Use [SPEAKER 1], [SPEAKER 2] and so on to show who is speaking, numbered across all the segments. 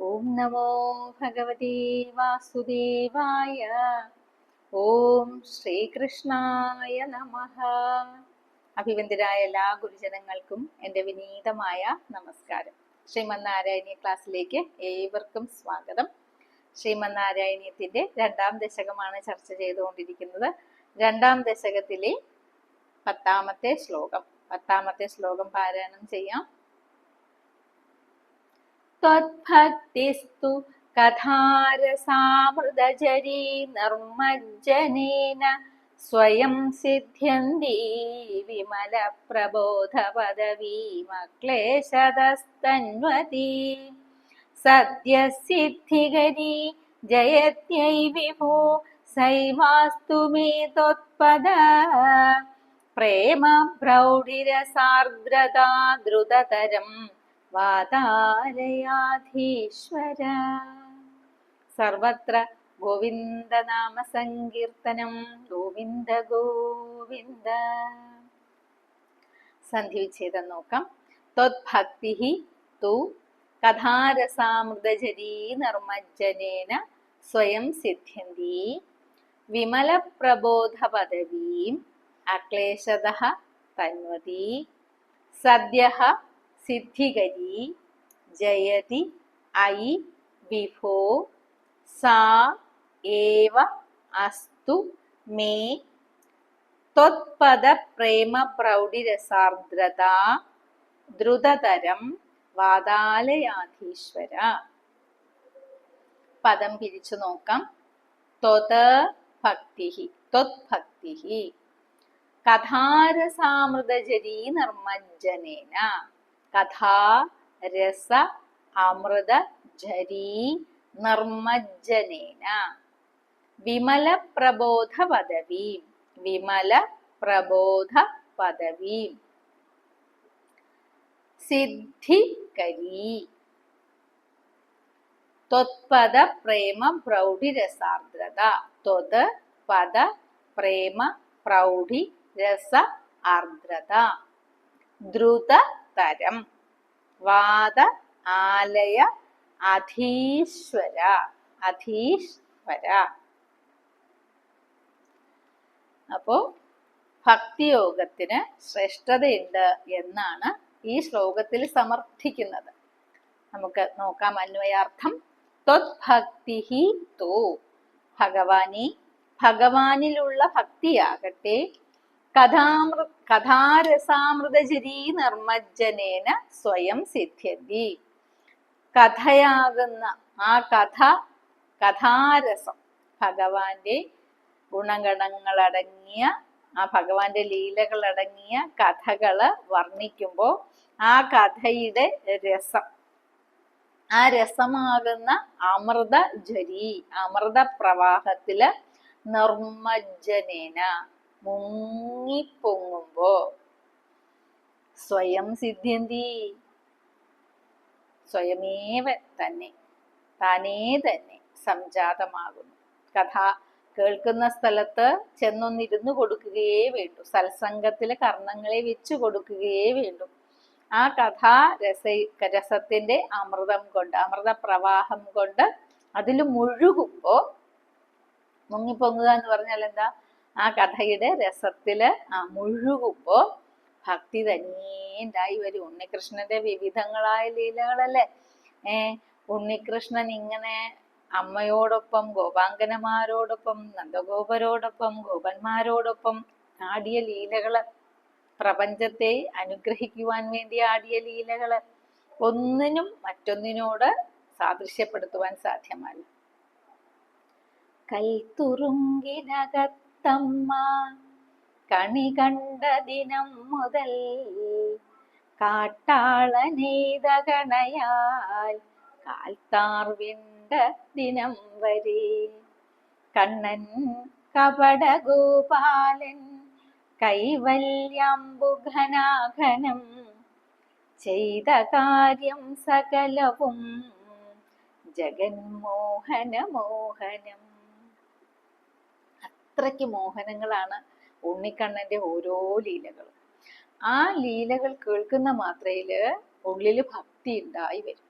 [SPEAKER 1] ഓം നമോ ഭഗവതി വാസുദേവായ ഓം ശ്രീകൃഷ്ണായ നമ അഭിവന്ദരായ എല്ലാ ഗുരുജനങ്ങൾക്കും എന്റെ വിനീതമായ നമസ്കാരം. ശ്രീമന്നാരായണീയ ക്ലാസ്സിലേക്ക് ഏവർക്കും സ്വാഗതം. ശ്രീമന്നാരായണീയത്തിന്റെ രണ്ടാം ദശകമാണ് ചർച്ച ചെയ്തുകൊണ്ടിരിക്കുന്നത്. രണ്ടാം ദശകത്തിലെ പത്താമത്തെ ശ്ലോകം. പത്താമത്തെ ശ്ലോകം പാരായണം ചെയ്യാം. त्वद्भक्तिस्तु कथारसामृतजरी निर्मज्जनेन स्वयं सिद्ध्यन्ती विमलप्रबोधपदवीमक्लेशदस्तन्वती सद्यसिद्धिगरी जयत्यै विभो सैवास्तु मे त्वत्पद प्रेम प्रौढिरसार्द्रता द्रुततरम् വാതാലയാധീശ്വര സർവത്ര ഗോവിന്ദനാമ സങ്കീർത്തനം ഗോവിന്ദ ഗോവിന്ദ. സന്ധിവിച്ഛേദം നോക്കാം. ത്വത്ഭക്തി തു കഥാരസാമൃതജരീ നിർമ്മജ്ജനേന സ്വയം സിദ്ധ്യന്തി വിമലപ്രബോധപദവീം അക്ലേശത തന്വതി സദ്യ സിദ്ധികരി ജയതി ഐ വിഭോ സാ ഏവ അസ്തു മേ ത്വത്പദ പ്രേമ പ്രൗഢിരസാർദ്രത ദ്രുതതരം വാതാലയാധീശ്വര. പദം പിരിച്ചു നോക്കാം. ത്വത് ഭക്തി ത്വത്ഭക്തി കഥാരസാമൃതജരീ നിർമ്മജ്ജനേന കഥാ രസ അമൃത ജരീ നിർമ്മജ്ജനേന. വിമല പ്രബോധ പദവീം. വിമല പ്രബോധ പദവീം. സിദ്ധികരി. ത്വത്പദ പ്രേമ പ്രൗഢി രസാർദ്രത. ത്വത് പദ പ്രേമ പ്രൗഢി രസ ആർദ്രത ദ്രുതതരം വാദ ആലയ അധീശ്വര. അധീശ്വര. അപ്പോ ഭക്തിയോഗത്തിന് ശ്രേഷ്ഠതയുണ്ട് എന്നാണ് ഈ ശ്ലോകത്തിൽ സമർത്ഥിക്കുന്നത്. നമുക്ക് നോക്കാം അന്വയാർത്ഥം. ത്വത്ഭക്തി തോ. ഭഗവാനെ ഭഗവാനിലുള്ള ഭക്തിയാകട്ടെ. കഥാമൃ കഥാരസാമൃതജരീ നിർമ്മജ്ജനേന സ്വയം സിദ്ധ്യതി. കഥയാകുന്ന ആ കഥ കഥാരസം ഭഗവാന്റെ ഗുണഗണങ്ങളടങ്ങിയ ആ ഭഗവാന്റെ ലീലകളടങ്ങിയ കഥകൾ വർണിക്കുമ്പോൾ ആ കഥയുടെ രസം. ആ രസമാകുന്ന അമൃത ജരി അമൃത പ്രവാഹത്തിൽ നിർമ്മജ്ജനേന മുങ്ങിപ്പൊങ്ങുമ്പോ സ്വയം സിദ്ധ്യന്തി? സ്വയമേവ തന്നെ താനേ തന്നെ സംജാതമാകുന്നു. കഥ കേൾക്കുന്ന സ്ഥലത്ത് ചെന്നൊന്നിരുന്നു കൊടുക്കുകയേ വേണ്ടു. സത്സംഗത്തിലെ കർണങ്ങളെ വെച്ചു കൊടുക്കുകയേ വേണ്ടു. ആ കഥ രസ രസത്തിന്റെ അമൃതം കൊണ്ട് അമൃത പ്രവാഹം കൊണ്ട് അതിൽ മുഴുകുമ്പോ മുങ്ങിപ്പൊങ്ങുക എന്ന് പറഞ്ഞാൽ എന്താ ആ കഥയുടെ രസത്തിൽ ആ മുഴുകുമ്പോ ഭക്തി തന്നെയുണ്ടായി വരും. ഉണ്ണികൃഷ്ണന്റെ വിവിധങ്ങളായ ലീലകളല്ലേ? ഏ ഉണ്ണികൃഷ്ണൻ ഇങ്ങനെ അമ്മയോടൊപ്പം ഗോപാങ്കനമാരോടൊപ്പം നന്ദഗോപരോടൊപ്പം ഗോപന്മാരോടൊപ്പം ആടിയ ലീലകൾ പ്രപഞ്ചത്തെ അനുഗ്രഹിക്കുവാൻ വേണ്ടി ആടിയ ലീലകൾ ഒന്നിനും മറ്റൊന്നിനോട് സാദൃശ്യപ്പെടുത്തുവാൻ സാധ്യമല്ല കൽത്തുറുങ്കിനകത്തമ്മ കണി കണ്ട ദിനം മുതൽ കാട്ടാളനെയ്ത കണയാൽ കാൽത്താർവിണ്ട ദിനം വരെ. കണ്ണൻ കപടഗോപാലൻ കൈവല്യാംബുഘനാഘനം ചെയ്ത കാര്യം സകലവും ജഗന്മോഹന മോഹനം അത്രയ്ക്ക് മോഹനങ്ങളാണ് ഉണ്ണിക്കണ്ണന്റെ ഓരോ ലീലകളും ആ ലീലകൾ കേൾക്കുന്ന മാത്രയിൽ ഉള്ളിൽ ഭക്തി ഉണ്ടായി വരും.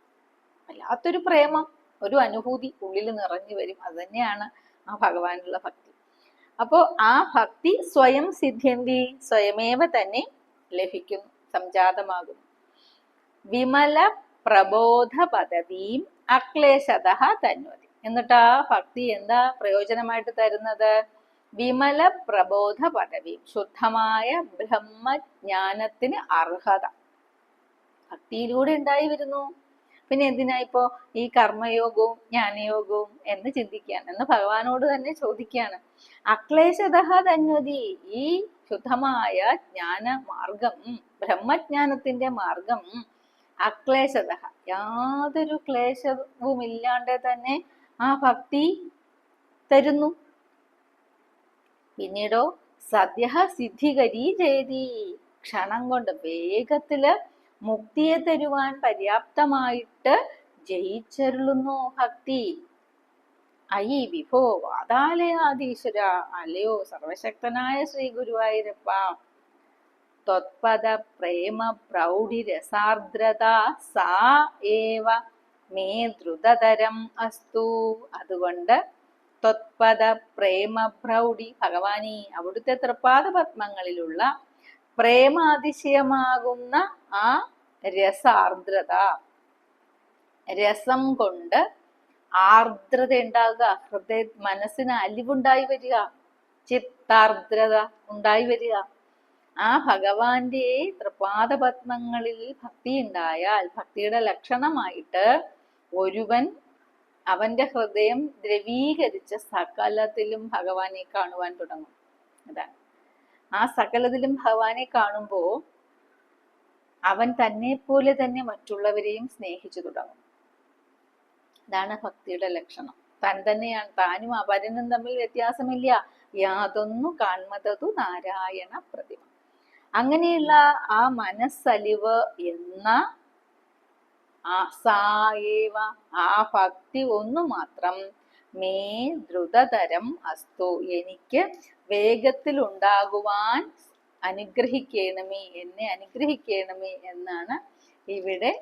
[SPEAKER 1] വല്ലാത്തൊരു പ്രേമം ഒരു അനുഭൂതി ഉള്ളിൽ നിറഞ്ഞു വരും. അത് തന്നെയാണ് ആ ഭഗവാനുള്ള ഭക്തി. അപ്പോ ആ ഭക്തി സ്വയം സിദ്ധ്യന്തി സ്വയമേവ തന്നെ ലഭിക്കുന്നു സംജാതമാകുന്നു. വിമല പ്രബോധ പദവീം അക്ലേശത തന്വതി. എന്നിട്ട് ആ ഭക്തി എന്താ പ്രയോജനമായിട്ട് തരുന്നത്? വിമല പ്രബോധ പദവി ശുദ്ധമായ ബ്രഹ്മജ്ഞാനത്തിന് അർഹത. ഭക്തിയിലൂടെ ഉണ്ടായി വരുന്നു? പിന്നെ എന്തിനാ ഇപ്പോ ഈ കർമ്മയോഗവും ജ്ഞാനയോഗവും എന്ന് ചിന്തിക്കുകയാണ്? എന്ന് ഭഗവാനോട് തന്നെ ചോദിക്കുകയാണ്. അക്ലേശത ഈ ശുദ്ധമായ ജ്ഞാന മാർഗം ബ്രഹ്മജ്ഞാനത്തിന്റെ മാർഗം അക്ലേശത യാതൊരു ക്ലേശവും ഇല്ലാണ്ട് തന്നെ ആ ഭക്തി തരുന്നു. പിന്നീടോ സദ്യ സിദ്ധികരീ ചേതി ക്ഷണം കൊണ്ട് വേഗത്തിൽ മുക്തിയെ തരുവാൻ പര്യാപ്തമായിട്ട് ജയിച്ചരുളുന്നു ഭക്തി. അയി വിഭോ വാതാലയാധീശ്വര. അല്ലയോ സർവശക്തനായ ശ്രീ ഗുരുവായൂരപ്പ. ത്വത്പദ പ്രേമ പ്രൗഢി രസാർദ്രത സാ ഏവ മേ ദ്രുതതരം അസ്തു. അതുകൊണ്ട് ത്വത്പദ പ്രേമ പ്രൗഢി ഭഗവാനി അവിടുത്തെ തൃപ്പാദ പത്മങ്ങളിലുള്ള പ്രേമാതിശയമാകുന്ന ആ രസാർദ്രത. രസം കൊണ്ട് ആർദ്രത ഉണ്ടാകുക. ഹൃദയ മനസ്സിന് അലിവുണ്ടായി വരിക. ചിത്താർദ്രത ഉണ്ടായി വരിക. ആ ഭഗവാന്റെ തൃപാദ പത്മങ്ങളിൽ ഭക്തി ഉണ്ടായാൽ ഭക്തിയുടെ ലക്ഷണമായിട്ട് ഒരുവൻ അവന്റെ ഹൃദയം ദ്രവീകരിച്ച് സകലത്തിലും ഭഗവാനെ കാണുവാൻ തുടങ്ങും. അതാണ്. ആ സകലത്തിലും ഭഗവാനെ കാണുമ്പോ അവൻ തന്നെ പോലെ തന്നെ മറ്റുള്ളവരെയും സ്നേഹിച്ചു തുടങ്ങും. ഇതാണ് ഭക്തിയുടെ ലക്ഷണം. താൻ തന്നെയാണ്. താനും അപരനും തമ്മിൽ വ്യത്യാസമില്ല. യാതൊന്നു കാൺമതതു നാരായണ പ്രതിമ. അങ്ങനെയുള്ള ആ മനസ്സലിവ് എന്ന ആ ആ ഭക്തി ഒന്നു മാത്രം. മേ ദ്രുതതരം അസ്തു. എനിക്ക് വേഗത്തിൽ ഉണ്ടാകുവാൻ അനുഗ്രഹിക്കണമേ എന്നെ അനുഗ്രഹിക്കണമേ എന്നാണ് ഇവിടെ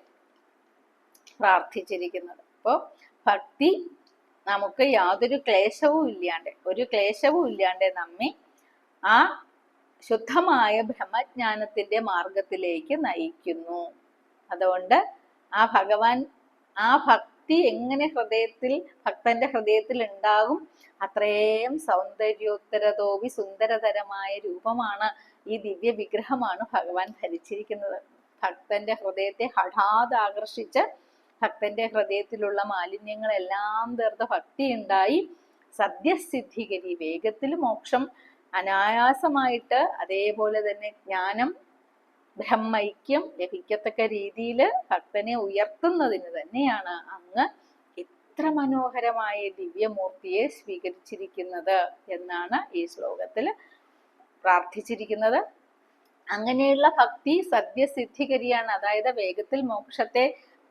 [SPEAKER 1] പ്രാർത്ഥിച്ചിരിക്കുന്നത്. അപ്പോൾ ഭക്തി നമുക്ക് യാതൊരു ക്ലേശവും ഇല്ലാണ്ട് ഒരു ക്ലേശവും ഇല്ലാണ്ട് നമ്മെ ആ ശുദ്ധമായ ബ്രഹ്മജ്ഞാനത്തിന്റെ മാർഗത്തിലേക്ക് നയിക്കുന്നു. അതുകൊണ്ട് ആ ഭഗവാൻ ആ ഭക്തി എങ്ങനെ ഹൃദയത്തിൽ ഭക്തന്റെ ഹൃദയത്തിൽ ഉണ്ടാകും അത്രയും സൗന്ദര്യോത്തരതോവി സുന്ദരതരമായ രൂപമാണ് ഈ ദിവ്യ വിഗ്രഹമാണ് ഭഗവാൻ ധരിച്ചിരിക്കുന്നത്. ഭക്തന്റെ ഹൃദയത്തെ ഹഠാത് ആകർഷിച്ച് ഭക്തന്റെ ഹൃദയത്തിലുള്ള മാലിന്യങ്ങളെല്ലാം തീർത്ത ഭക്തി ഉണ്ടായി സദ്യസിദ്ധികരി വേഗത്തിൽ മോക്ഷം അനായാസമായിട്ട് അതേപോലെ തന്നെ ജ്ഞാനം ബ്രഹ്മൈക്യം ലഭിക്കത്തക്ക രീതിയിൽ ഭക്തനെ ഉയർത്തുന്നതിന് തന്നെയാണ് അങ്ങ് ഇത്ര മനോഹരമായ ദിവ്യമൂർത്തിയെ സ്വീകരിച്ചിരിക്കുന്നത് എന്നാണ് ഈ ശ്ലോകത്തിൽ പ്രാർത്ഥിച്ചിരിക്കുന്നത്. അങ്ങനെയുള്ള ഭക്തി സദ്യസിദ്ധികരിയാണ് അതായത് വേഗത്തിൽ മോക്ഷത്തെ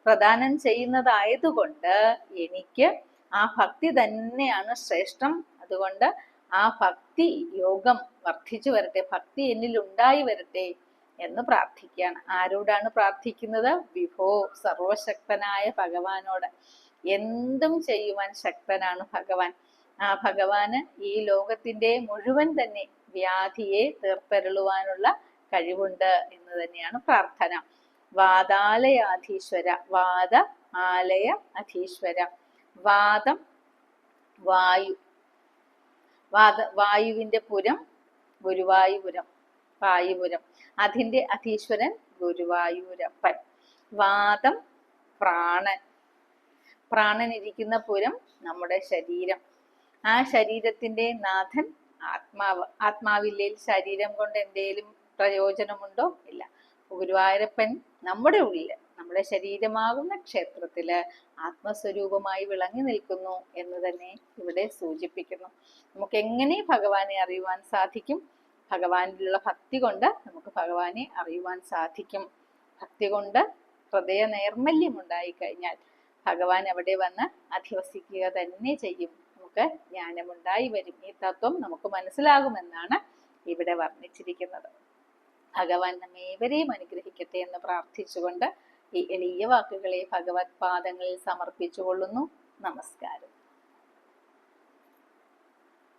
[SPEAKER 1] പ്രദാനം ചെയ്യുന്നതായതുകൊണ്ട് എനിക്ക് ആ ഭക്തി തന്നെയാണ് ശ്രേഷ്ഠം. അതുകൊണ്ട് ആ ഭക്തി യോഗം വർദ്ധിച്ചു വരട്ടെ ഭക്തി എന്നിൽ ഉണ്ടായി വരട്ടെ എന്ന് പ്രാർത്ഥിക്കുകയാണ്. ആരോടാണ് പ്രാർത്ഥിക്കുന്നത്? വിഭോ സർവശക്തനായ ഭഗവാനോട്. എന്തും ചെയ്യുവാൻ ശക്തനാണ് ഭഗവാൻ. ആ ഭഗവാന് ഈ ലോകത്തിന്റെ മുഴുവൻ തന്നെ വ്യാധിയെ തീർത്തരുളുവാനുള്ള കഴിവുണ്ട് എന്ന് തന്നെയാണ് പ്രാർത്ഥന. വാതാലയാധീശ്വര വാദ ആലയ അധീശ്വര. വാദം വായു. വാദ വായുവിന്റെ പുരം ഗുരുവായൂപുരം. വായുപുരം. അതിന്റെ അധീശ്വരൻ ഗുരുവായൂരപ്പൻ. വാദം പ്രാണൻ. ഇരിക്കുന്ന പുരം നമ്മുടെ ശരീരം. ആ ശരീരത്തിന്റെ നാഥൻ ആത്മാവ്. ആത്മാവില്ലേൽ ശരീരം കൊണ്ട് എന്തേലും പ്രയോജനമുണ്ടോ? ഇല്ല. ഗുരുവായൂരപ്പൻ നമ്മുടെ ഉള്ളിൽ നമ്മുടെ ശരീരമാകുന്ന ക്ഷേത്രത്തിൽ ആത്മസ്വരൂപമായി വിളങ്ങി നിൽക്കുന്നു എന്ന് തന്നെ ഇവിടെ സൂചിപ്പിക്കുന്നു. നമുക്ക് എങ്ങനെ ഭഗവാനെ അറിയുവാൻ സാധിക്കും? ഭഗവാനിലുള്ള ഭക്തി കൊണ്ട് നമുക്ക് ഭഗവാനെ അറിയുവാൻ സാധിക്കും. ഭക്തി കൊണ്ട് ഹൃദയ നൈർമല്യം ഉണ്ടായി കഴിഞ്ഞാൽ ഭഗവാൻ അവിടെ വന്ന് അധിവസിക്കുക തന്നെ ചെയ്യും. നമുക്ക് ജ്ഞാനമുണ്ടായി വരും. ഈ തത്വം നമുക്ക് മനസ്സിലാകുമെന്നാണ് ഇവിടെ വർണിച്ചിരിക്കുന്നത്. ഭഗവാൻ നമ്മേവരെയും അനുഗ്രഹിക്കട്ടെ എന്ന് പ്രാർത്ഥിച്ചുകൊണ്ട് ഈ എളിയ വാക്കുകളെ ഭഗവത് പാദങ്ങളിൽ സമർപ്പിച്ചുകൊള്ളുന്നു. നമസ്കാരം.